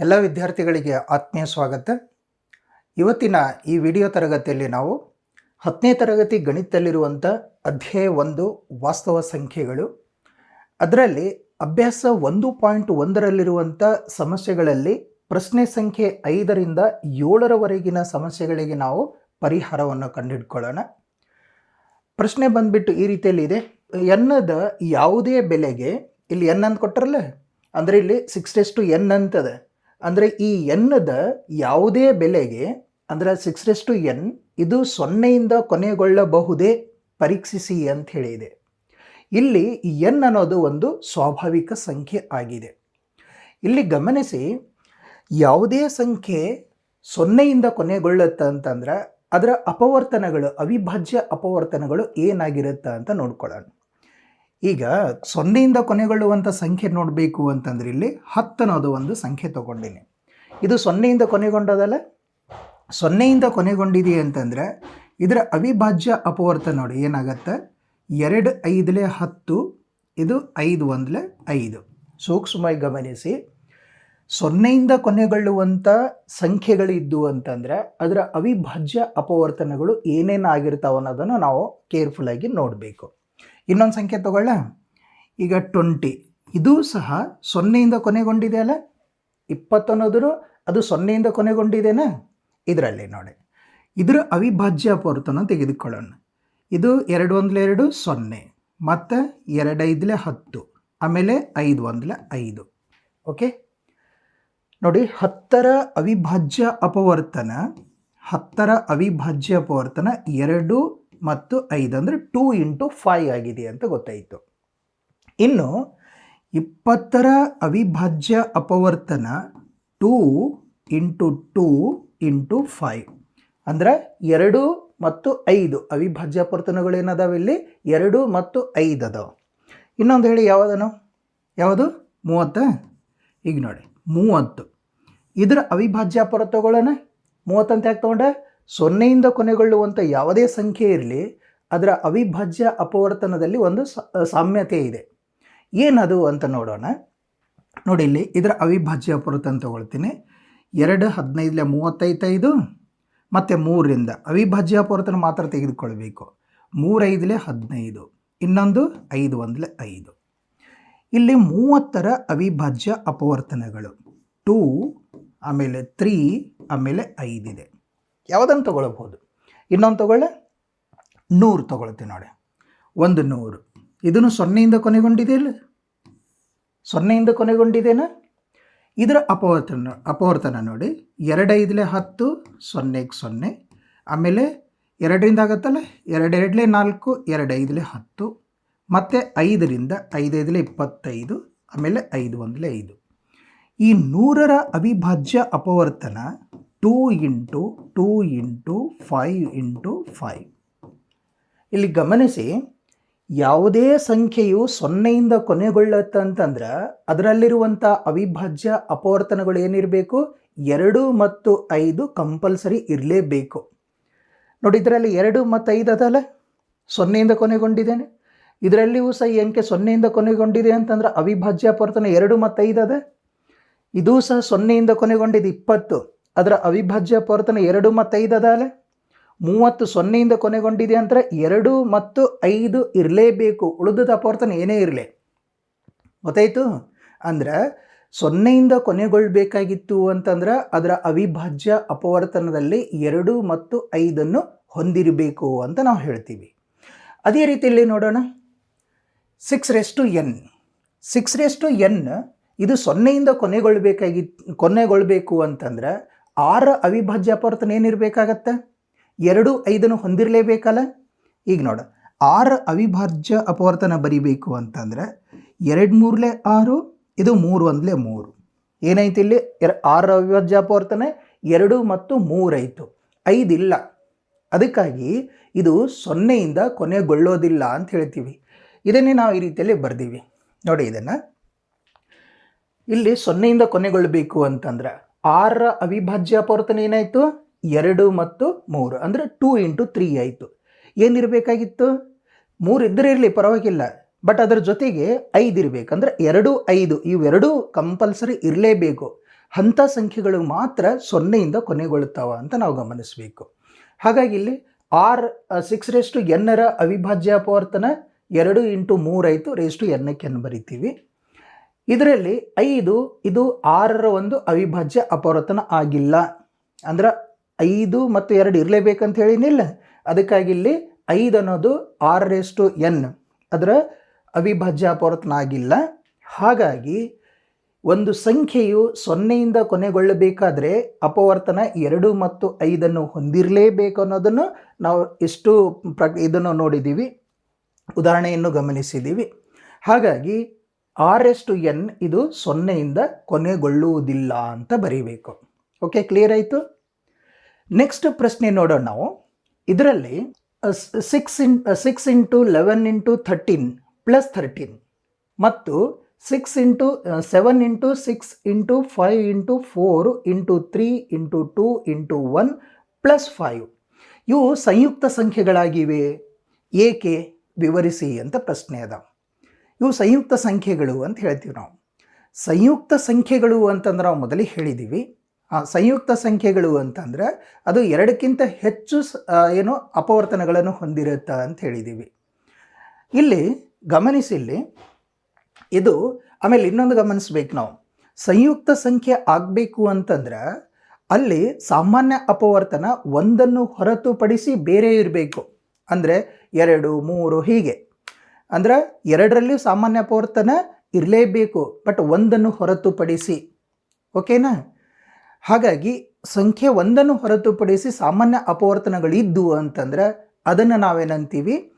ಎಲ್ಲ ವಿದ್ಯಾರ್ಥಿಗಳಿಗೆ ಆತ್ಮೀಯ ಸ್ವಾಗತ. ಇವತ್ತಿನ ಈ ವಿಡಿಯೋ ತರಗತಿಯಲ್ಲಿ ನಾವು ಹತ್ತನೇ ತರಗತಿ ಗಣಿತದಲ್ಲಿರುವಂಥ ಅಧ್ಯಾಯ ಒಂದು ವಾಸ್ತವ ಸಂಖ್ಯೆಗಳು. ಅದರಲ್ಲಿ ಅಭ್ಯಾಸ ಒಂದು ಪಾಯಿಂಟ್ ಒಂದರಲ್ಲಿರುವಂಥ ಸಮಸ್ಯೆಗಳಲ್ಲಿ ಪ್ರಶ್ನೆ ಸಂಖ್ಯೆ ಐದರಿಂದ ಏಳರವರೆಗಿನ ಸಮಸ್ಯೆಗಳಿಗೆ ನಾವು ಪರಿಹಾರವನ್ನು ಕಂಡುಹಿಡ್ಕೊಳ್ಳೋಣ ಪ್ರಶ್ನೆ ಬಂದ್ಬಿಟ್ಟು ಈ ರೀತಿಯಲ್ಲಿದೆ. ಎನ್ನದ ಯಾವುದೇ ಬೆಲೆಗೆ, ಇಲ್ಲಿ ಎನ್ ಅಂತ ಕೊಟ್ಟರಲ್ಲ ಅಂದರೆ ಇಲ್ಲಿ ಸಿಕ್ಸ್ ಟು ಎನ್ ಅಂತದೆ. ಅಂದರೆ ಈ ಎನ್ನದ ಯಾವುದೇ ಬೆಲೆಗೆ, ಅಂದರೆ ಸಿಕ್ಸ್ ಟು ಎನ್ ಇದು ಸೊನ್ನೆಯಿಂದ ಕೊನೆಗೊಳ್ಳಬಹುದೇ? ಪರೀಕ್ಷಿಸಿ ಅಂತ ಹೇಳಿದೆ. ಇಲ್ಲಿ ಎನ್ ಅನ್ನೋದು ಒಂದು ಸ್ವಾಭಾವಿಕ ಸಂಖ್ಯೆ ಆಗಿದೆ. ಇಲ್ಲಿ ಗಮನಿಸಿ, ಯಾವುದೇ ಸಂಖ್ಯೆ ಸೊನ್ನೆಯಿಂದ ಕೊನೆಗೊಳ್ಳುತ್ತೆ ಅಂತಂದ್ರೆ, ಅದರ ಅಪವರ್ತನಗಳು, ಅವಿಭಾಜ್ಯ ಅಪವರ್ತನಗಳು ಏನಾಗಿರುತ್ತೆ ಅಂತ ನೋಡ್ಕೊಳ್ಳೋಣ. ಈಗ ಸೊನ್ನೆಯಿಂದ ಕೊನೆಗೊಳ್ಳುವಂಥ ಸಂಖ್ಯೆ ನೋಡಬೇಕು ಅಂತಂದ್ರೆ ಇಲ್ಲಿ ಹತ್ತನೋದು ಒಂದು ಸಂಖ್ಯೆ ತಗೊಂಡಿನಿ. ಇದು ಸೊನ್ನೆಯಿಂದ ಕೊನೆಗೊಂಡದಲ್ಲ? ಸೊನ್ನೆಯಿಂದ ಕೊನೆಗೊಂಡಿದೆ ಅಂತಂದ್ರೆ ಇದರ ಅವಿಭಾಜ್ಯ ಅಪವರ್ತನ ನೋಡಿ, ಏನಾಗತ್ತೆ? ಎರಡು ಐದಲೇ ಹತ್ತು, ಇದು ಐದು ಒಂದಲೇ ಐದು. ಸೂಕ್ಷ್ಮವಾಗಿ ಗಮನಿಸಿ. ಸೊನ್ನೆಯಿಂದ ಕೊನೆಗೊಳ್ಳುವಂಥ ಸಂಖ್ಯೆಗಳಿದ್ದು ಅಂತಂದರೆ ಅದರ ಅವಿಭಾಜ್ಯ ಅಪವರ್ತನಗಳು ಏನೇನು ಆಗಿರ್ತಾವೆ ಅನ್ನೋದನ್ನು ನಾವು ಕೇರ್ಫುಲ್ಲಾಗಿ ನೋಡಬೇಕು. ಇನ್ನೊಂದು ಸಂಖ್ಯೆ ತಗೊಳ್ಳ. ಈಗ ಟ್ವೆಂಟಿ ಇದು ಸಹ ಸೊನ್ನೆಯಿಂದ ಕೊನೆಗೊಂಡಿದೆ ಅಲ್ಲ ಇಪ್ಪತ್ತನ್ನೋದ್ರು ಅದು ಸೊನ್ನೆಯಿಂದ ಕೊನೆಗೊಂಡಿದೆನಾ? ಇದರಲ್ಲಿ ನೋಡಿ. ಇದರ ಅವಿಭಾಜ್ಯ ಅಪವರ್ತನ ತೆಗೆದುಕೊಳ್ಳೋಣ. ಇದು ಎರಡು ಒಂದಲೇ ಎರಡು, ಸೊನ್ನೆ. ಮತ್ತು ಎರಡೈದಲೆ ಹತ್ತು. ಆಮೇಲೆ ಐದು ಒಂದ್ಲೆ ಐದು. ಓಕೆ? ನೋಡಿ, ಹತ್ತರ ಅವಿಭಾಜ್ಯ ಅಪವರ್ತನ, ಹತ್ತರ ಅವಿಭಾಜ್ಯ ಅಪವರ್ತನ ಎರಡು ಮತ್ತು ಐದು ಅಂದರೆ ಟೂ ಇಂಟು ಫೈವ್ ಆಗಿದೆ ಅಂತ ಗೊತ್ತಾಯಿತು. ಇನ್ನು ಇಪ್ಪತ್ತರ ಅವಿಭಾಜ್ಯ ಅಪವರ್ತನ two into two into five. ಅಂದರೆ ಎರಡು ಮತ್ತು ಐದು ಅವಿಭಾಜ್ಯ ಅಪವರ್ತನಗಳು ಏನದಾವೆ ಇಲ್ಲಿ? ಎರಡು ಮತ್ತು ಐದು ಅದಾವೆ. ಇನ್ನೊಂದು ಹೇಳಿ ಯಾವುದನು? ಯಾವುದು? ಮೂವತ್ತ? ಈಗ ನೋಡಿ, ಮೂವತ್ತು. ಇದರ ಅವಿಭಾಜ್ಯ ಅಪವರ್ತಗಳನ್ನ ಮೂವತ್ತಂತ ಯಾಕೆ ತೊಗೊಂಡೆ? ಸೊನ್ನೆಯಿಂದ ಕೊನೆಗೊಳ್ಳುವಂಥ ಯಾವುದೇ ಸಂಖ್ಯೆ ಇರಲಿ, ಅದರ ಅವಿಭಾಜ್ಯ ಅಪವರ್ತನದಲ್ಲಿ ಒಂದು ಸಾಮ್ಯತೆ ಇದೆ. ಏನದು ಅಂತ ನೋಡೋಣ. ನೋಡಿ ಇಲ್ಲಿ ಇದರ ಅವಿಭಾಜ್ಯ ಅಪವರ್ತನ ತಗೊಳ್ತೀನಿ. ಎರಡು, ಹದಿನೈದಲೆ ಮೂವತ್ತೈದೈದು, ಮತ್ತು ಮೂರರಿಂದ. ಅವಿಭಾಜ್ಯ ಅಪವರ್ತನ ಮಾತ್ರ ತೆಗೆದುಕೊಳ್ಬೇಕು. ಮೂರೈದಲೆ ಹದಿನೈದು, ಇನ್ನೊಂದು ಐದು ಒಂದಲೆ ಐದು. ಇಲ್ಲಿ ಮೂವತ್ತರ ಅವಿಭಾಜ್ಯ ಅಪವರ್ತನಗಳು. ಟೂ, ಆಮೇಲೆ ತ್ರೀ, ಆಮೇಲೆ ಐದಿದೆ. ಯಾವುದನ್ನು ತೊಗೊಳ್ಬೋದು ಇನ್ನೊಂದು ತೊಗೊಳ್ಳೆ, ನೂರು ತೊಗೊಳ್ತೀವಿ ನೋಡಿ. ಒಂದು ನೂರು. ಇದನ್ನು ಸೊನ್ನೆಯಿಂದ ಕೊನೆಗೊಂಡಿದೆ ಇಲ್ಲ ಸೊನ್ನೆಯಿಂದ ಕೊನೆಗೊಂಡಿದೆನಾ? ಇದರ ಅಪವರ್ತನ ಅಪವರ್ತನ ನೋಡಿ. ಎರಡೈದಲೇ ಹತ್ತು, ಸೊನ್ನೆಗೆ ಸೊನ್ನೆ. ಆಮೇಲೆ ಎರಡರಿಂದ ಆಗತ್ತಲ್ಲ? ಎರಡೆರಡಲೇ ನಾಲ್ಕು, ಎರಡೈದಲೇ ಹತ್ತು. ಮತ್ತು ಐದರಿಂದ ಐದೈದಲೇ ಇಪ್ಪತ್ತೈದು, ಆಮೇಲೆ ಐದು ಒಂದಲೇ ಐದು. ಈ ನೂರರ ಅವಿಭಾಜ್ಯ ಅಪವರ್ತನ two into two into five into five. ಇಲ್ಲಿ ಗಮನಿಸಿ, ಯಾವುದೇ ಸಂಖ್ಯೆಯು ಸೊನ್ನೆಯಿಂದ ಕೊನೆಗೊಳ್ಳುತ್ತೆ ಅಂತಂದ್ರೆ ಅದರಲ್ಲಿರುವಂಥ ಅವಿಭಾಜ್ಯ ಅಪವರ್ತನಗಳು ಏನಿರಬೇಕು? ಎರಡು ಮತ್ತು ಐದು ಕಂಪಲ್ಸರಿ ಇರಲೇಬೇಕು. ನೋಡಿ, ಇದರಲ್ಲಿ ಎರಡು ಮತ್ತು ಐದು ಅದಲ್ಲ? ಸೊನ್ನೆಯಿಂದ ಕೊನೆಗೊಂಡಿದ್ದೇನೆ. ಇದರಲ್ಲಿಯೂ ಸಹ ಅಂಕೆ ಸೊನ್ನೆಯಿಂದ ಕೊನೆಗೊಂಡಿದೆ ಅಂತಂದ್ರೆ ಅವಿಭಾಜ್ಯ ಅಪವರ್ತನ ಎರಡು ಮತ್ತು ಐದು ಅದ? ಇದೂ ಸಹ ಸೊನ್ನೆಯಿಂದ ಕೊನೆಗೊಂಡಿದೆ ಇಪ್ಪತ್ತು. ಅದರ ಅವಿಭಾಜ್ಯ ಅಪವರ್ತನ ಎರಡು ಮತ್ತು ಐದು ಅದಲ್ಲ ಮೂವತ್ತು ಸೊನ್ನೆಯಿಂದ ಕೊನೆಗೊಂಡಿದೆ ಅಂದರೆ ಎರಡು ಮತ್ತು ಐದು ಇರಲೇಬೇಕು. ಉಳಿದದ ಅಪವರ್ತನ ಏನೇ ಇರಲಿ. ಗೊತ್ತಾಯಿತು? ಅಂದ್ರೆ ಸೊನ್ನೆಯಿಂದ ಕೊನೆಗೊಳ್ಳಬೇಕಾಗಿತ್ತು ಅಂತಂದ್ರೆ ಅದರ ಅವಿಭಾಜ್ಯ ಅಪವರ್ತನದಲ್ಲಿ ಎರಡು ಮತ್ತು ಐದನ್ನು ಹೊಂದಿರಬೇಕು ಅಂತ ನಾವು ಹೇಳ್ತೀವಿ. ಅದೇ ರೀತಿಯಲ್ಲಿ ನೋಡೋಣ. Six raise to n six raise to n ಇದು ಸೊನ್ನೆಯಿಂದ ಕೊನೆಗೊಳ್ಳಬೇಕಾಗಿ ಕೊನೆಗೊಳ್ಳಬೇಕು ಅಂತಂದ್ರೆ ಆರ ಅವಿಭಾಜ್ಯ ಅಪವರ್ತನ ಏನಿರಬೇಕಾಗತ್ತೆ? ಎರಡು ಐದನ್ನು ಹೊಂದಿರಲೇಬೇಕಲ್ಲ? ಈಗ ನೋಡು, ಆರು ಅವಿಭಾಜ್ಯ ಅಪವರ್ತನ ಬರಿಬೇಕು ಅಂತಂದರೆ ಎರಡು ಮೂರಲೇ ಆರು, ಇದು ಮೂರು ಒಂದಲೇ ಮೂರು. ಏನೈತಿ ಇಲ್ಲಿ? ಎರ, ಆರು ಅವಿಭಾಜ್ಯ ಅಪವರ್ತನ ಎರಡು ಮತ್ತು ಮೂರೈತು ಐದಿಲ್ಲ ಅದಕ್ಕಾಗಿ ಇದು ಸೊನ್ನೆಯಿಂದ ಕೊನೆಗೊಳ್ಳೋದಿಲ್ಲ ಅಂತ ಹೇಳ್ತೀವಿ. ಇದನ್ನೇ ನಾವು ಈ ರೀತಿಯಲ್ಲಿ ಬರ್ದೀವಿ. ನೋಡಿ ಇದನ್ನು. ಇಲ್ಲಿ ಸೊನ್ನೆಯಿಂದ ಕೊನೆಗೊಳ್ಳಬೇಕು ಅಂತಂದ್ರೆ ಆರ ಅವಿಭಾಜ್ಯ ಅಪವರ್ತನ ಏನಾಯಿತು? ಎರಡು ಮತ್ತು ಮೂರು. ಅಂದರೆ ಟೂ ಇಂಟು ತ್ರೀ ಆಯಿತು. ಏನಿರಬೇಕಾಗಿತ್ತು? ಮೂರು ಇದ್ದರೆ ಇರಲಿ, ಪರವಾಗಿಲ್ಲ. ಬಟ್ ಅದರ ಜೊತೆಗೆ ಐದು ಇರಬೇಕು. ಅಂದರೆ ಎರಡು, ಐದು. ಇವೆರಡೂ ಕಂಪಲ್ಸರಿ ಇರಲೇಬೇಕು. ಅಂಥ ಸಂಖ್ಯೆಗಳು ಮಾತ್ರ ಸೊನ್ನೆಯಿಂದ ಕೊನೆಗೊಳ್ತಾವ ಅಂತ ನಾವು ಗಮನಿಸಬೇಕು. ಹಾಗಾಗಿ ಇಲ್ಲಿ ಆರ್ ಸಿಕ್ಸ್ ರೇಸ್ಟು ಎನ್ನರ ಅವಿಭಾಜ್ಯ ಅಪವರ್ತನ ಎರಡು ಇಂಟು ಮೂರಾಯಿತು ರೇಸ್ಟು ಎನ್ನಕ್ಕೆ ಎನ್ ಬರಿತೀವಿ. ಇದರಲ್ಲಿ ಐದು, ಇದು ಆರರ ಒಂದು ಅವಿಭಾಜ್ಯ ಅಪವರ್ತನ ಆಗಿಲ್ಲ. ಅಂದ್ರೆ ಐದು ಮತ್ತು ಎರಡು ಇರಲೇಬೇಕಂತ ಹೇಳಿನಿಲ್ಲ ಅದಕ್ಕಾಗಿ ಇಲ್ಲಿ ಐದು ಅನ್ನೋದು ಆರರೆಷ್ಟು ಎನ್. ಅದರ ಅವಿಭಾಜ್ಯ ಅಪವರ್ತನ ಆಗಿಲ್ಲ. ಹಾಗಾಗಿ ಒಂದು ಸಂಖ್ಯೆಯು ಸೊನ್ನೆಯಿಂದ ಕೊನೆಗೊಳ್ಳಬೇಕಾದ್ರೆ ಅಪವರ್ತನ ಎರಡು ಮತ್ತು ಐದನ್ನು ಹೊಂದಿರಲೇಬೇಕು ಅನ್ನೋದನ್ನು ನಾವು ಎಷ್ಟು ಪ್ರ ಇದನ್ನು ನೋಡಿದ್ದೀವಿ. ಉದಾಹರಣೆಯನ್ನು ಗಮನಿಸಿದ್ದೀವಿ. ಹಾಗಾಗಿ ಆರ್ ಎಸ್ ಟು ಎನ್ ಇದು ಸೊನ್ನೆಯಿಂದ ಕೊನೆಗೊಳ್ಳುವುದಿಲ್ಲ ಅಂತ ಬರೀಬೇಕು. ಓಕೆ ಕ್ಲಿಯರ್ ಆಯಿತು? ನೆಕ್ಸ್ಟ್ ಪ್ರಶ್ನೆ ನೋಡೋಣ ನಾವು. ಇದರಲ್ಲಿ six in six into eleven into thirteen plus thirteen ಮತ್ತು six into seven into six into five into four into three into two into one plus five ಇವು ಸಂಯುಕ್ತ ಸಂಖ್ಯೆಗಳಾಗಿವೆ. ಏಕೆ? ವಿವರಿಸಿ ಅಂತ ಪ್ರಶ್ನೆ ಅದ. ಇವು ಸಂಯುಕ್ತ ಸಂಖ್ಯೆಗಳು ಅಂತ ಹೇಳ್ತೀವಿ ನಾವು. ಸಂಯುಕ್ತ ಸಂಖ್ಯೆಗಳು ಅಂತಂದ್ರೆ ನಾವು ಮೊದಲೇ ಹೇಳಿದ್ದೀವಿ ಆ ಸಂಯುಕ್ತ ಸಂಖ್ಯೆಗಳು ಅಂತಂದ್ರೆ ಅದು ಎರಡಕ್ಕಿಂತ ಹೆಚ್ಚು ಏನು ಅಪವರ್ತನಗಳನ್ನು ಹೊಂದಿರುತ್ತೆ ಅಂತ ಹೇಳಿದ್ದೀವಿ ಇಲ್ಲಿ ಗಮನಿಸಿ ಇಲ್ಲಿ, ಇದು ಆಮೇಲೆ ಇನ್ನೊಂದು ಗಮನಿಸ್ಬೇಕು ನಾವು. ಸಂಯುಕ್ತ ಸಂಖ್ಯೆ ಆಗಬೇಕು ಅಂತಂದ್ರೆ ಅಲ್ಲಿ ಸಾಮಾನ್ಯ ಅಪವರ್ತನ ಒಂದನ್ನು ಹೊರತುಪಡಿಸಿ ಬೇರೆ ಇರಬೇಕು. ಅಂದರೆ ಎರಡು, ಮೂರು, ಹೀಗೆ. ಅಂದ್ರೆ ಎರಡರಲ್ಲಿಯೂ ಸಾಮಾನ್ಯ ಅಪವರ್ತನ ಇರಲೇಬೇಕು ಬಟ್ ಒಂದನ್ನು ಹೊರತುಪಡಿಸಿ. ಓಕೆನಾ? ಹಾಗಾಗಿ ಸಂಖ್ಯೆ ಒಂದನ್ನು ಹೊರತುಪಡಿಸಿ ಸಾಮಾನ್ಯ ಅಪವರ್ತನಗಳಿದ್ದು ಅಂತಂದ್ರೆ ಅದನ್ನು ನಾವೇನಂತೀವಿ?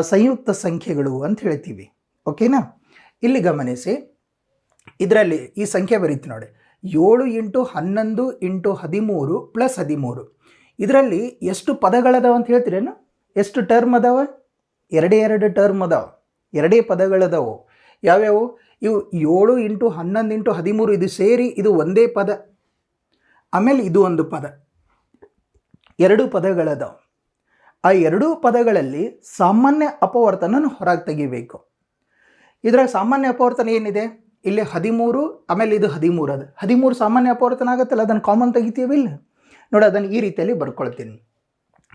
ಸಂಯುಕ್ತ ಸಂಖ್ಯೆಗಳು ಅಂತ ಹೇಳ್ತೀವಿ. ಓಕೆನಾ? ಇಲ್ಲಿ ಗಮನಿಸಿ. ಇದರಲ್ಲಿ ಈ ಸಂಖ್ಯೆ ಬರೀತಿ ನೋಡಿ. ಏಳು ಇಂಟು ಹನ್ನೊಂದು ಇಂಟು ಹದಿಮೂರು ಪ್ಲಸ್ ಹದಿಮೂರು. ಇದರಲ್ಲಿ ಎಷ್ಟು ಪದಗಳದಾವ ಅಂತ ಹೇಳ್ತೀರೇನು? ಎಷ್ಟು ಟರ್ಮ್ ಅದಾವ? ಎರಡೇ ಎರಡು ಟರ್ಮ್ ಅದಾವ. ಎರಡೇ ಪದಗಳದವು. ಯಾವ್ಯಾವು? ಇವು ಏಳು ಇಂಟು ಹನ್ನೊಂದು ಇಂಟು ಹದಿಮೂರು ಇದು ಸೇರಿ ಇದು ಒಂದೇ ಪದ. ಆಮೇಲೆ ಇದು ಒಂದು ಪದ. ಎರಡು ಪದಗಳದವು. ಆ ಎರಡೂ ಪದಗಳಲ್ಲಿ ಸಾಮಾನ್ಯ ಅಪವರ್ತನ ಹೊರಗೆ ತೆಗಿಬೇಕು. ಇದರ ಸಾಮಾನ್ಯ ಅಪವರ್ತನ ಏನಿದೆ? ಇಲ್ಲಿ ಹದಿಮೂರು, ಆಮೇಲೆ ಇದು ಹದಿಮೂರು ಅದು ಹದಿಮೂರು ಸಾಮಾನ್ಯ ಅಪವರ್ತನ ಆಗುತ್ತಲ್ಲ? ಅದನ್ನು ಕಾಮನ್ ತೆಗಿತೀವಿ ಇಲ್ಲ? ನೋಡಿ, ಅದನ್ನು ಈ ರೀತಿಯಲ್ಲಿ ಬರ್ಕೊಳ್ತೀನಿ.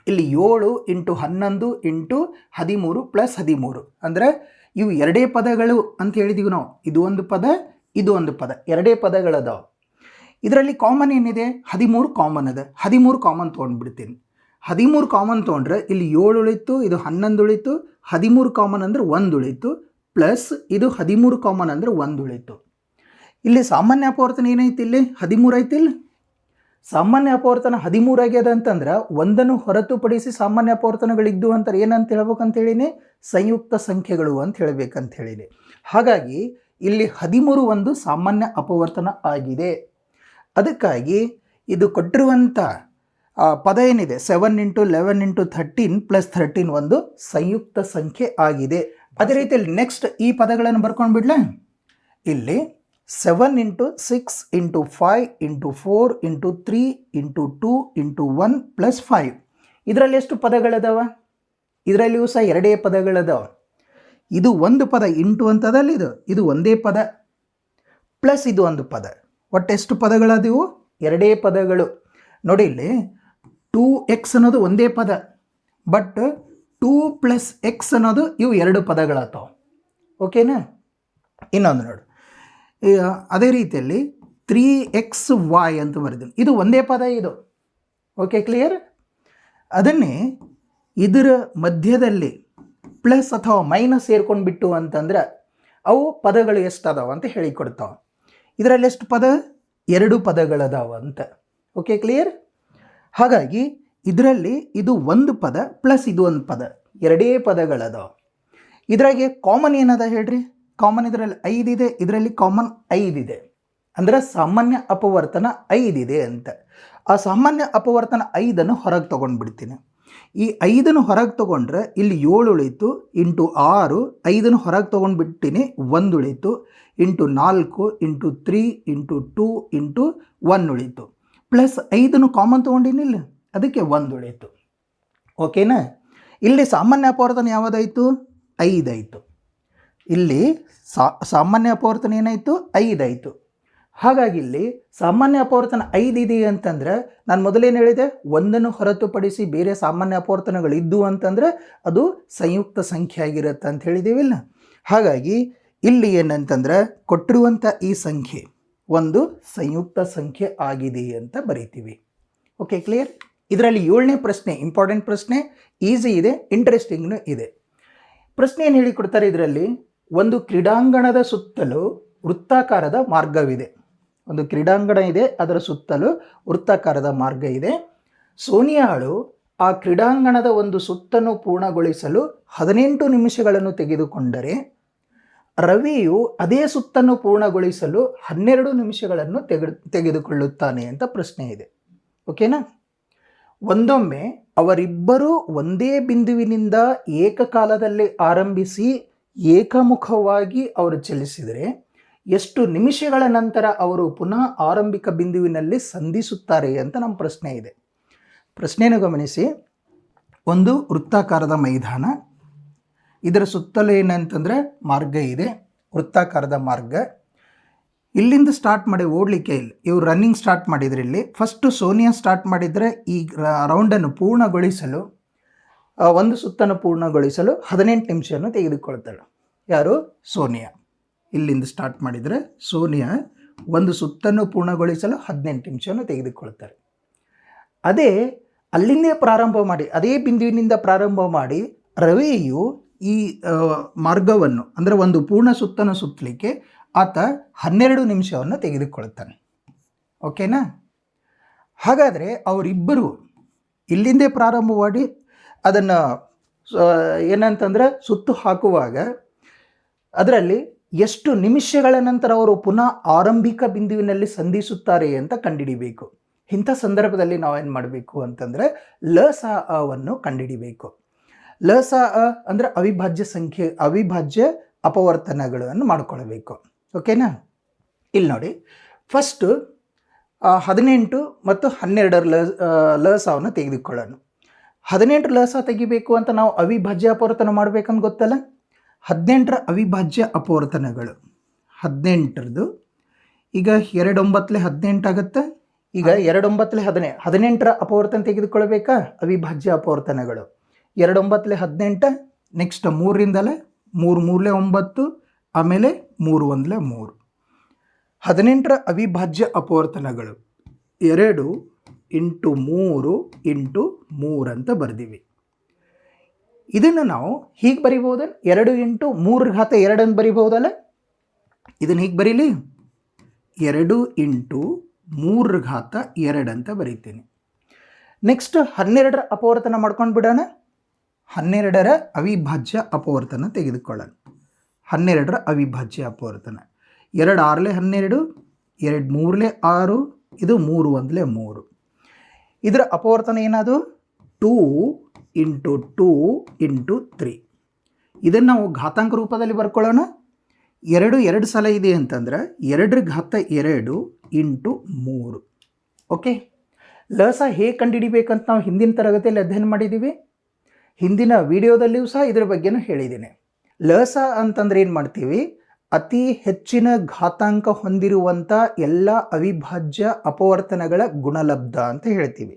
ಇಲ್ಲಿ ಏಳು ಇಂಟು ಹನ್ನೊಂದು ಇಂಟು ಹದಿಮೂರು ಪ್ಲಸ್ ಹದಿಮೂರು. ಅಂದರೆ ಇವು ಎರಡೇ ಪದಗಳು ಅಂತ ಹೇಳಿದೀವಿ ನಾವು. ಇದು ಒಂದು ಪದ, ಇದು ಒಂದು ಪದ. ಎರಡೇ ಪದಗಳದಾವ. ಇದರಲ್ಲಿ ಕಾಮನ್ ಏನಿದೆ? ಹದಿಮೂರು ಕಾಮನ್ ಅದ. ಹದಿಮೂರು ಕಾಮನ್ ತೊಗೊಂಡ್ಬಿಡ್ತೀನಿ. ಹದಿಮೂರು ಕಾಮನ್ ತೊಗೊಂಡ್ರೆ ಇಲ್ಲಿ ಏಳು ಉಳಿತು, ಇದು ಹನ್ನೊಂದು ಉಳಿತು, ಹದಿಮೂರು ಕಾಮನ್ ಅಂದರೆ ಒಂದು ಉಳಿತು, ಪ್ಲಸ್ ಇದು ಹದಿಮೂರು ಕಾಮನ್ ಅಂದರೆ ಒಂದು ಉಳಿತು. ಇಲ್ಲಿ ಸಾಮಾನ್ಯ ಅಪವರ್ತನ ಏನೈತಿ ಇಲ್ಲಿ? ಹದಿಮೂರು ಐತಿಲ್ಲ ಸಾಮಾನ್ಯ ಅಪವರ್ತನ ಹದಿಮೂರು ಆಗ್ಯದ ಅಂತಂದ್ರೆ ಒಂದನ್ನು ಹೊರತುಪಡಿಸಿ ಸಾಮಾನ್ಯ ಅಪವರ್ತನಗಳಿದ್ದು ಅಂತಾರೆ. ಏನಂತ ಹೇಳ್ಬೇಕಂತ ಹೇಳಿನಿ ಸಂಯುಕ್ತ ಸಂಖ್ಯೆಗಳು ಅಂತ ಹೇಳ್ಬೇಕಂತ ಹೇಳಿನಿ ಹಾಗಾಗಿ ಇಲ್ಲಿ ಹದಿಮೂರು ಒಂದು ಸಾಮಾನ್ಯ ಅಪವರ್ತನ ಆಗಿದೆ. ಅದಕ್ಕಾಗಿ ಇದು ಕೊಟ್ಟಿರುವಂಥ ಪದ ಏನಿದೆ? Seven into eleven into thirteen plus thirteen ಒಂದು ಸಂಯುಕ್ತ ಸಂಖ್ಯೆ ಆಗಿದೆ. ಅದೇ ರೀತಿಯಲ್ಲಿ ನೆಕ್ಸ್ಟ್ ಈ ಪದಗಳನ್ನು ಬರ್ಕೊಂಡು ಬಿಡ್ಲಾ ಇಲ್ಲಿ seven into six into five into four into three into two into one plus five ಇದರಲ್ಲಿ ಎಷ್ಟು ಪದಗಳದಾವ? ಇದರಲ್ಲಿಯೂ ಸಹ ಎರಡೇ ಪದಗಳದಾವ. ಇದು ಒಂದು ಪದ ಇಂಟು ಅಂತದಲ್ಲಿ ಇದು? ಇದು ಒಂದೇ ಪದ ಪ್ಲಸ್ ಇದು ಒಂದು ಪದ. ಒಟ್ಟು ಎಷ್ಟು ಪದಗಳದಿವು? ಎರಡೇ ಪದಗಳು. ನೋಡಿ ಇಲ್ಲಿ ಟೂ ಎಕ್ಸ್ ಅನ್ನೋದು ಒಂದೇ ಪದ ಬಟ್ ಟೂ ಪ್ಲಸ್ ಎಕ್ಸ್ ಅನ್ನೋದು ಇವು ಎರಡು ಪದಗಳಾಗ್ತಾವೆ. ಓಕೆನಾ ಇನ್ನೊಂದು ನೋಡು. ಅದೇ ರೀತಿಯಲ್ಲಿ ತ್ರೀ ಎಕ್ಸ್ ವೈ ಅಂತ ಬರೆದಿಲ್ಲ. ಇದು ಒಂದೇ ಪದ ಇದು. ಓಕೆ ಕ್ಲಿಯರ್ ಅದನ್ನೇ ಇದರ ಮಧ್ಯದಲ್ಲಿ ಪ್ಲಸ್ ಅಥವಾ ಮೈನಸ್ ಸೇರ್ಕೊಂಡು ಬಿಟ್ಟು ಅಂತಂದ್ರೆ ಅವು ಪದಗಳು ಎಷ್ಟು ಅದಾವ ಅಂತ ಹೇಳಿಕೊಡ್ತಾವೆ. ಇದರಲ್ಲಿ ಎಷ್ಟು ಪದ? ಎರಡು ಪದಗಳದಾವ ಅಂತ. ಓಕೆ ಕ್ಲಿಯರ್ ಹಾಗಾಗಿ ಇದರಲ್ಲಿ ಇದು ಒಂದು ಪದ ಪ್ಲಸ್ ಇದು ಒಂದು ಪದ. ಎರಡೇ ಪದಗಳದಾವ. ಇದ್ರಾಗೆ ಕಾಮನ್ ಏನದ ಹೇಳ್ರಿ? ಕಾಮನ್ ಇದರಲ್ಲಿ ಐದಿದೆ ಇದರಲ್ಲಿ ಕಾಮನ್ ಐದಿದೆ ಅಂದ್ರೆ ಸಾಮಾನ್ಯ ಅಪವರ್ತನ ಐದಿದೆ ಅಂತ. ಆ ಸಾಮಾನ್ಯ ಅಪವರ್ತನ ಐದನ್ನು ಹೊರಗೆ ತೊಗೊಂಡ್ಬಿಡ್ತೀನಿ. ಈ ಐದನ್ನು ಹೊರಗೆ ತೊಗೊಂಡ್ರೆ ಇಲ್ಲಿ ಏಳು ಉಳಿತು, ಇಂಟು ಆರು, ಐದನ್ನು ಹೊರಗೆ ತೊಗೊಂಡ್ಬಿಟ್ಟಿನಿ ಒಂದು ಉಳಿತು, ಇಂಟು ನಾಲ್ಕು, into three, into two, into one ಉಳಿತು. ಪ್ಲಸ್ ಐದನ್ನು ಕಾಮನ್ ತೊಗೊಂಡಿನಿಲ್ಲ ಅದಕ್ಕೆ ಒಂದು ಉಳಿತು. ಓಕೆನಾ? ಇಲ್ಲಿ ಸಾಮಾನ್ಯ ಅಪವರ್ತನ ಯಾವುದಾಯಿತು? ಐದಾಯಿತು ಇಲ್ಲಿ ಸಾಮಾನ್ಯ ಅಪವರ್ತನ ಏನಾಯಿತು? ಐದಾಯಿತು ಹಾಗಾಗಿ ಇಲ್ಲಿ ಸಾಮಾನ್ಯ ಅಪವರ್ತನ ಐದು ಇದೆ ಅಂತಂದ್ರೆ ನಾನು ಮೊದಲೇನು ಹೇಳಿದೆ? ಒಂದನ್ನು ಹೊರತುಪಡಿಸಿ ಬೇರೆ ಸಾಮಾನ್ಯ ಅಪವರ್ತನಗಳಿದ್ದು ಅಂತಂದ್ರೆ ಅದು ಸಂಯುಕ್ತ ಸಂಖ್ಯೆ ಆಗಿರುತ್ತೆ ಅಂತ ಹೇಳಿದ್ದೀವಿಲ್ಲ ಹಾಗಾಗಿ ಇಲ್ಲಿ ಏನಂತಂದ್ರೆ ಕೊಟ್ಟಿರುವಂಥ ಈ ಸಂಖ್ಯೆ ಒಂದು ಸಂಯುಕ್ತ ಸಂಖ್ಯೆ ಆಗಿದೆ ಅಂತ ಬರಿತೀವಿ. ಓಕೆ ಕ್ಲಿಯರ್ ಇದರಲ್ಲಿ ಏಳನೇ ಪ್ರಶ್ನೆ ಇಂಪಾರ್ಟೆಂಟ್ ಪ್ರಶ್ನೆ ಈಸಿ ಇದೆ ಇಂಟ್ರೆಸ್ಟಿಂಗ್ನೂ ಇದೆ. ಪ್ರಶ್ನೆ ಏನು ಹೇಳಿಕೊಡ್ತಾರೆ ಇದರಲ್ಲಿ? ಒಂದು ಕ್ರೀಡಾಂಗಣದ ಸುತ್ತಲೂ ವೃತ್ತಾಕಾರದ ಮಾರ್ಗವಿದೆ. ಒಂದು ಕ್ರೀಡಾಂಗಣ ಇದೆ, ಅದರ ಸುತ್ತಲೂ ವೃತ್ತಾಕಾರದ ಮಾರ್ಗ ಇದೆ. ಸೋನಿಯಾಳು ಆ ಕ್ರೀಡಾಂಗಣದ ಒಂದು ಸುತ್ತನ್ನು ಪೂರ್ಣಗೊಳಿಸಲು ಹದಿನೆಂಟು ನಿಮಿಷಗಳನ್ನು ತೆಗೆದುಕೊಂಡರೆ, ರವಿಯು ಅದೇ ಸುತ್ತನ್ನು ಪೂರ್ಣಗೊಳಿಸಲು ಹನ್ನೆರಡು ನಿಮಿಷಗಳನ್ನು ತೆಗೆ ತೆಗೆದುಕೊಳ್ಳುತ್ತಾನೆ ಅಂತ ಪ್ರಶ್ನೆ ಇದೆ. ಓಕೆನಾ? ಒಂದೊಮ್ಮೆ ಅವರಿಬ್ಬರೂ ಒಂದೇ ಬಿಂದುವಿನಿಂದ ಏಕಕಾಲದಲ್ಲಿ ಆರಂಭಿಸಿ ಏಕಮುಖವಾಗಿ ಅವರು ಚಲಿಸಿದರೆ ಎಷ್ಟು ನಿಮಿಷಗಳ ನಂತರ ಅವರು ಪುನಃ ಆರಂಭಿಕ ಬಿಂದುವಿನಲ್ಲಿ ಸಂಧಿಸುತ್ತಾರೆ ಅಂತ ನಮ್ಮ ಪ್ರಶ್ನೆ ಇದೆ. ಪ್ರಶ್ನೆಯನ್ನು ಗಮನಿಸಿ. ಒಂದು ವೃತ್ತಾಕಾರದ ಮೈದಾನ, ಇದರ ಸುತ್ತಲೂ ಏನಂತಂದರೆ ಮಾರ್ಗ ಇದೆ, ವೃತ್ತಾಕಾರದ ಮಾರ್ಗ. ಇಲ್ಲಿಂದ ಸ್ಟಾರ್ಟ್ ಮಾಡಿ ಓಡಲಿಕ್ಕೆ ಇಲ್ಲ. ಇವರು ರನ್ನಿಂಗ್ ಸ್ಟಾರ್ಟ್ ಮಾಡಿದರೆ ಇಲ್ಲಿ. ಫಸ್ಟು ಸೋನಿಯಾ ಸ್ಟಾರ್ಟ್ ಮಾಡಿದರೆ ಈ ರೌಂಡನ್ನು ಪೂರ್ಣಗೊಳಿಸಲು ಒಂದು ಸುತ್ತನ್ನು ಪೂರ್ಣಗೊಳಿಸಲು ಹದಿನೆಂಟು ನಿಮಿಷವನ್ನು ತೆಗೆದುಕೊಳ್ತಾಳೆ. ಯಾರು? ಸೋನಿಯಾ. ಇಲ್ಲಿಂದ ಸ್ಟಾರ್ಟ್ ಮಾಡಿದರೆ ಸೋನಿಯಾ ಒಂದು ಸುತ್ತನ್ನು ಪೂರ್ಣಗೊಳಿಸಲು ಹದಿನೆಂಟು ನಿಮಿಷವನ್ನು ತೆಗೆದುಕೊಳ್ತಾರೆ. ಅದೇ ಅಲ್ಲಿಂದೇ ಪ್ರಾರಂಭ ಮಾಡಿ, ಅದೇ ಬಿಂದುವಿನಿಂದ ಪ್ರಾರಂಭ ಮಾಡಿ ರವಿಯು ಈ ಮಾರ್ಗವನ್ನು, ಅಂದರೆ ಒಂದು ಪೂರ್ಣ ಸುತ್ತನ್ನು ಸುತ್ತಲಿಕ್ಕೆ ಆತ ಹನ್ನೆರಡು ನಿಮಿಷವನ್ನು ತೆಗೆದುಕೊಳ್ತಾನೆ. ಓಕೆನಾ ಹಾಗಾದರೆ ಅವರಿಬ್ಬರು ಇಲ್ಲಿಂದೇ ಪ್ರಾರಂಭ ಮಾಡಿ ಅದನ್ನು ಏನಂತಂದ್ರೆ ಸುತ್ತು ಹಾಕುವಾಗ ಅದರಲ್ಲಿ ಎಷ್ಟು ನಿಮಿಷಗಳ ನಂತರ ಅವರು ಪುನಃ ಆರಂಭಿಕ ಬಿಂದುವಿನಲ್ಲಿ ಸಂಧಿಸುತ್ತಾರೆ ಅಂತ ಕಂಡುಹಿಡಿಬೇಕು ಇಂಥ ಸಂದರ್ಭದಲ್ಲಿ ನಾವೇನು ಮಾಡಬೇಕು ಅಂತಂದರೆ ಲ ಸ ಅವನ್ನು ಕಂಡುಹಿಡಿಬೇಕು ಲ ಸ ಅ ಅಂದರೆ ಅವಿಭಾಜ್ಯ ಸಂಖ್ಯೆ ಅವಿಭಾಜ್ಯ ಅಪವರ್ತನಗಳನ್ನು ಮಾಡ್ಕೊಳ್ಬೇಕು. ಓಕೆನಾ? ಇಲ್ಲಿ ನೋಡಿ. ಫಸ್ಟು ಹದಿನೆಂಟು ಮತ್ತು ಹನ್ನೆರಡರ ಲ ಆ, ಲಸವನ್ನು ತೆಗೆದುಕೊಳ್ಳೋಣ. ಹದಿನೆಂಟರ ಲಸ ತೆಗಿಬೇಕು ಅಂತ ನಾವು ಅವಿಭಾಜ್ಯ ಅಪವರ್ತನ ಮಾಡ್ಬೇಕಂತ ಗೊತ್ತಲ್ಲ? ಹದಿನೆಂಟರ ಅವಿಭಾಜ್ಯ ಅಪವರ್ತನಗಳು. ಹದಿನೆಂಟರದು ಈಗ ಎರಡೊಂಬತ್ತಲೆ ಹದಿನೆಂಟು ಆಗುತ್ತೆ? ಈಗ ಎರಡೊಂಬತ್ತಲೆ ಹದಿನೆ ಹದಿನೆಂಟರ ಅಪವರ್ತನ ತೆಗೆದುಕೊಳ್ಬೇಕಾ? ಅವಿಭಾಜ್ಯ ಅಪವರ್ತನಗಳು. ಎರಡೊಂಬತ್ತಲೆ ಹದಿನೆಂಟು ನೆಕ್ಸ್ಟ್ ಮೂರರಿಂದಲೇ? ಮೂರು ಮೂರಲೆ ಒಂಬತ್ತು ಆಮೇಲೆ ಮೂರು ಒಂದಲೆ ಮೂರು. ಹದಿನೆಂಟರ ಅವಿಭಾಜ್ಯ ಅಪವರ್ತನಗಳು. ಎರಡು ಇಂಟು ಮೂರು ಇಂಟು ಮೂರು ಅಂತ ಬರೆದಿವಿ. ಇದನ್ನು ನಾವು ಹೀಗೆ ಬರಿಬೋದಲ್ಲ ಎರಡು ಇಂಟು ಮೂರು ಘಾತ ಎರಡನ್ನು ಬರಿಬೋದಲ್ಲ? ಇದನ್ನು ಹೀಗೆ ಬರೀಲಿ? ಎರಡು ಇಂಟು ಮೂರು ಘಾತ ಎರಡು ಅಂತ ಬರೀತೀನಿ. ನೆಕ್ಸ್ಟ್ ಹನ್ನೆರಡರ ಅಪವರ್ತನ ಮಾಡ್ಕೊಂಡು ಬಿಡೋಣ. ಹನ್ನೆರಡರ ಅವಿಭಾಜ್ಯ ಅಪವರ್ತನ ತೆಗೆದುಕೊಳ್ಳೋಣ. ಹನ್ನೆರಡರ ಅವಿಭಾಜ್ಯ ಅಪವರ್ತನ. ಎರಡು ಆರಲೆ ಹನ್ನೆರಡು, ಎರಡು ಮೂರಲೆ ಆರು, ಇದು ಮೂರು ಒಂದಲೇ ಮೂರು. ಇದರ ಅಪವರ್ತನ ಏನದು? Two into two into three. ಇದನ್ನು ನಾವು ಘಾತಾಂಕ ರೂಪದಲ್ಲಿ ಬರ್ಕೊಳ್ಳೋಣ. ಎರಡು ಎರಡು ಸಲ ಇದೆ ಅಂತಂದ್ರೆ ಎರಡರ ಘಾತ ಎರಡು ಇಂಟು ಮೂರು. ಓಕೆ? ಲಸ ಹೇಗೆ ಕಂಡುಹಿಡಿಬೇಕಂತ ನಾವು ಹಿಂದಿನ ತರಗತಿಯಲ್ಲಿ ಅಧ್ಯಯನ ಮಾಡಿದ್ದೀವಿ. ಹಿಂದಿನ ವಿಡಿಯೋದಲ್ಲಿಯೂ ಸಹ ಇದ್ರ ಬಗ್ಗೆನೂ ಹೇಳಿದ್ದೀನಿ. ಲಸ ಅಂತಂದ್ರೆ ಏನು ಮಾಡ್ತೀವಿ? ಅತಿ ಹೆಚ್ಚಿನ ಘಾತಾಂಕ ಹೊಂದಿರುವಂಥ ಎಲ್ಲ ಅವಿಭಾಜ್ಯ ಅಪವರ್ತನಗಳ ಗುಣಲಬ್ಧ ಅಂತ ಹೇಳ್ತೀವಿ.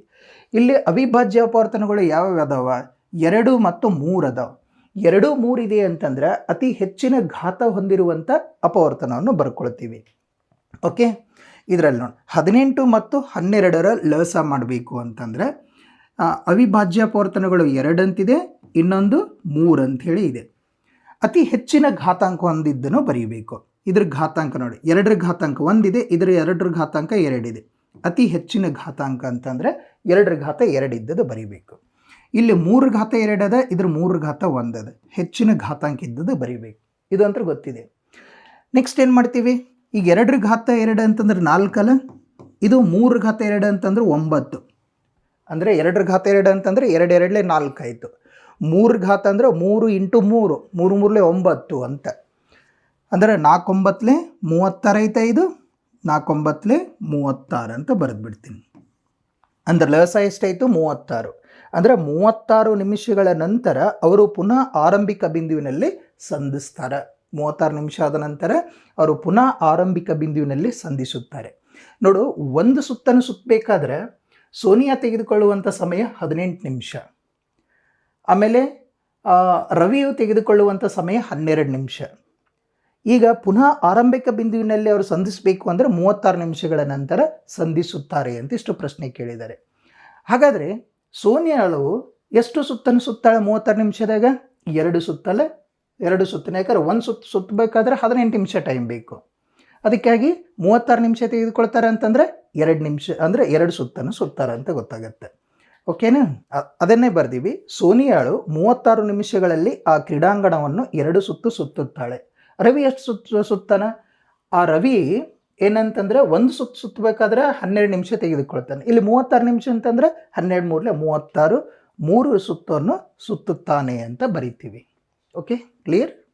ಇಲ್ಲಿ ಅವಿಭಾಜ್ಯ ಅಪವರ್ತನಗಳು ಯಾವ್ಯಾವ ಅದಾವ? ಎರಡು ಮತ್ತು ಮೂರು ಅದಾವ. ಎರಡು ಮೂರಿದೆ ಅಂತಂದ್ರೆ ಅತಿ ಹೆಚ್ಚಿನ ಘಾತ ಹೊಂದಿರುವಂಥ ಅಪವರ್ತನವನ್ನು ಬರ್ಕೊಳ್ತೀವಿ. ಓಕೆ? ಇದರಲ್ಲಿ ನೋಡಿ ಹದಿನೆಂಟು ಮತ್ತು ಹನ್ನೆರಡರ ಲಸ ಮಾಡಬೇಕು ಅಂತಂದರೆ ಅವಿಭಾಜ್ಯ ಅಪವರ್ತನಗಳು ಎರಡಂತಿದೆ, ಇನ್ನೊಂದು ಮೂರು ಅಂಥೇಳಿ ಇದೆ. ಅತಿ ಹೆಚ್ಚಿನ ಘಾತಾಂಕ ಹೊಂದಿದ್ದನ್ನು ಬರೀಬೇಕು. ಇದ್ರ ಘಾತಾಂಕ ನೋಡಿ, ಎರಡರ ಘಾತಾಂಕ ಒಂದಿದೆ, ಇದರ ಎರಡರ ಘಾತಾಂಕ ಎರಡಿದೆ. ಅತಿ ಹೆಚ್ಚಿನ ಘಾತಾಂಕ ಅಂತಂದರೆ ಎರಡರ ಘಾತ ಎರಡಿದ್ದದ್ದು ಬರೀಬೇಕು. ಇಲ್ಲಿ ಮೂರು ಘಾತ ಎರಡದ, ಇದ್ರ ಮೂರು ಘಾತ ಒಂದದ. ಹೆಚ್ಚಿನ ಘಾತಾಂಕ ಇದ್ದದ್ದು ಬರೀಬೇಕು. ಇದು ಅಂತ ಗೊತ್ತಿದೆ. ನೆಕ್ಸ್ಟ್ ಏನು ಮಾಡ್ತೀವಿ? ಈಗ ಎರಡರ ಘಾತ ಎರಡು ಅಂತಂದ್ರೆ ನಾಲ್ಕಲ್ಲ? ಇದು ಮೂರು ಘಾತ ಎರಡು ಅಂತಂದ್ರೆ ಒಂಬತ್ತು. ಅಂದರೆ ಎರಡರ ಘಾತ ಎರಡು ಅಂತಂದರೆ ಎರಡು ಎರಡಲೇ ನಾಲ್ಕು ಆಯಿತು ಮೂರು ಘಾತ ಅಂದರೆ ಮೂರು ಇಂಟು ಮೂರು ಮೂರು ಮೂರಲೆ ಒಂಬತ್ತು ಅಂತ. ಅಂದರೆ ನಾಲ್ಕೊಂಬತ್ತಲೆ ಮೂವತ್ತಾರು ಐತೆ ಇದು ನಾಲ್ಕೊಂಬತ್ತಲೆ ಮೂವತ್ತಾರು ಅಂತ ಬರೆದ್ಬಿಡ್ತೀನಿ. ಅಂದರೆ ಲಸ ಎಷ್ಟಾಯಿತು? ಮೂವತ್ತಾರು. ಅಂದರೆ ಮೂವತ್ತಾರು ನಿಮಿಷಗಳ ನಂತರ ಅವರು ಪುನಃ ಆರಂಭಿಕ ಬಿಂದುವಿನಲ್ಲಿ ಸಂಧಿಸ್ತಾರೆ. ಮೂವತ್ತಾರು ನಿಮಿಷ ಆದ ನಂತರ ಅವರು ಪುನಃ ಆರಂಭಿಕ ಬಿಂದುವಿನಲ್ಲಿ ಸಂಧಿಸುತ್ತಾರೆ. ನೋಡು, ಒಂದು ಸುತ್ತನ್ನು ಸುತ್ತಬೇಕಾದ್ರೆ ಸೋನಿಯಾ ತೆಗೆದುಕೊಳ್ಳುವಂಥ ಸಮಯ ಹದಿನೆಂಟು ನಿಮಿಷ. ಆಮೇಲೆ ರವಿಯು ತೆಗೆದುಕೊಳ್ಳುವಂಥ ಸಮಯ ಹನ್ನೆರಡು ನಿಮಿಷ. ಈಗ ಪುನಃ ಆರಂಭಿಕ ಬಿಂದುವಿನಲ್ಲಿ ಅವರು ಸಂಧಿಸಬೇಕು ಅಂದರೆ ಮೂವತ್ತಾರು ನಿಮಿಷಗಳ ನಂತರ ಸಂಧಿಸುತ್ತಾರೆ ಅಂತ ಇಷ್ಟು ಪ್ರಶ್ನೆ ಕೇಳಿದ್ದಾರೆ. ಹಾಗಾದರೆ ಸೋನಿಯಾಳು ಎಷ್ಟು ಸುತ್ತನ್ನು ಸುತ್ತಾಳೆ ಮೂವತ್ತಾರು ನಿಮಿಷದಾಗ? ಎರಡು ಸುತ್ತಲೆ ಎರಡು ಸುತ್ತಿನ ಯಾಕಂದ್ರೆ ಒಂದು ಸುತ್ತ ಸುತ್ತಬೇಕಾದ್ರೆ ಹದಿನೆಂಟು ನಿಮಿಷ ಟೈಮ್ ಬೇಕು. ಅದಕ್ಕಾಗಿ ಮೂವತ್ತಾರು ನಿಮಿಷ ತೆಗೆದುಕೊಳ್ತಾರೆ ಅಂತಂದರೆ ಎರಡು ನಿಮಿಷ, ಅಂದರೆ ಎರಡು ಸುತ್ತನ್ನು ಸುತ್ತಾರೆ ಅಂತ ಗೊತ್ತಾಗತ್ತೆ. ಓಕೆನಾ? ಅದನ್ನೇ ಬರ್ದೀವಿ. ಸೋನಿಯಾಳು ಮೂವತ್ತಾರು ನಿಮಿಷಗಳಲ್ಲಿ ಆ ಕ್ರೀಡಾಂಗಣವನ್ನು ಎರಡು ಸುತ್ತು ಸುತ್ತುತ್ತಾಳೆ. ರವಿ ಎಷ್ಟು ಸುತ್ತ ಸುತ್ತಾನ? ಆ ರವಿ ಏನಂತಂದ್ರೆ ಒಂದು ಸುತ್ತು ಸುತ್ತಬೇಕಾದ್ರೆ ಹನ್ನೆರಡು ನಿಮಿಷ ತೆಗೆದುಕೊಳ್ತಾನೆ. ಇಲ್ಲಿ ಮೂವತ್ತಾರು ನಿಮಿಷ ಅಂತಂದ್ರೆ ಹನ್ನೆರಡು ಮೂರಲೆ ಮೂವತ್ತಾರು, ಮೂರು ಸುತ್ತನ್ನು ಸುತ್ತುತ್ತಾನೆ ಅಂತ ಬರಿತೀವಿ. Okay, clear?